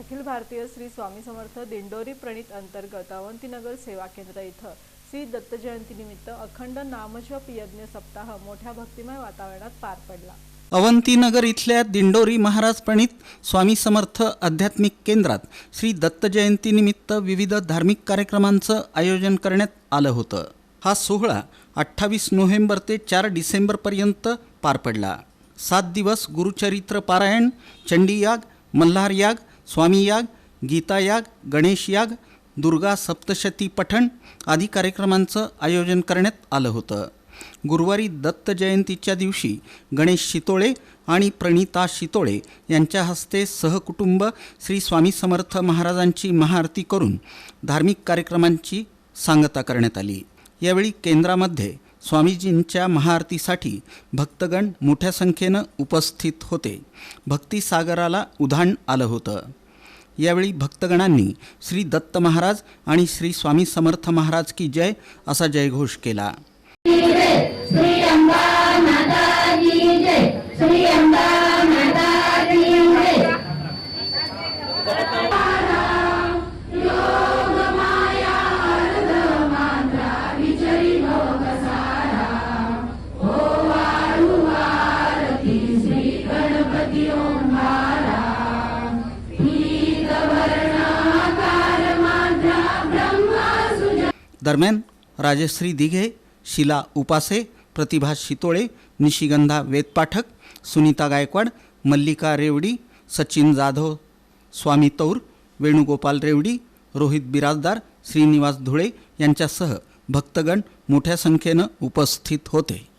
अखिल भारतीय श्री स्वामी समर्थ दिंडोरी प्रणित अंतर्गत अवंतीनगर सेवा केंद्र इथं श्री दत्त जयंतीनिमित्त अखंड नामजप यज्ञ सप्ताह मोठ्या भक्तिमय वातावरणात पार पडला. अवंतीनगर इथल्या दिंडोरी महाराज प्रणित स्वामी समर्थ आध्यात्मिक केंद्रात श्री दत्त जयंतीनिमित्त विविध धार्मिक कार्यक्रमांचं आयोजन करण्यात आलं होतं. हा सोहळा अठ्ठावीस नोव्हेंबर ते चार डिसेंबरपर्यंत पार पडला. सात दिवस गुरुचरित्र पारायण चंडीयाग मल्हारयाग मल्हार याग स्वामी याग गणेशयाग दुर्गा सप्तशती पठण आदी कार्यक्रमांचं आयोजन करण्यात आलं होतं. गुरुवारी दत्त जयंतीच्या दिवशी गणेश शितोळे आणि प्रणिता शितोळे यांच्या हस्ते सहकुटुंब श्री स्वामी समर्थ महाराजांची महाआरती करून धार्मिक कार्यक्रमांची सांगता करण्यात आली. यावेळी केंद्रामध्ये स्वामीजींच्या महाआरतीसाठी भक्तगण मोठ्या संख्येनं उपस्थित होते. भक्तिसागराला उधाण आलं होतं. यावेळी भक्तगणांनी श्री दत्त महाराज आणि श्री स्वामी समर्थ महाराज की जय असा जयघोष केला. श्री दरम्यान राजश्री दिघे शिला उपासे प्रतिभा शितोळे निशिगंधा वेदपाठक सुनीता गायकवाड मल्लिका रेवडी सचिन जाधव स्वामी तौर वेणुगोपाल रेवडी रोहित बिराजदार श्रीनिवास धुळे यांच्यासह भक्तगण मोठ्या संख्येनं उपस्थित होते.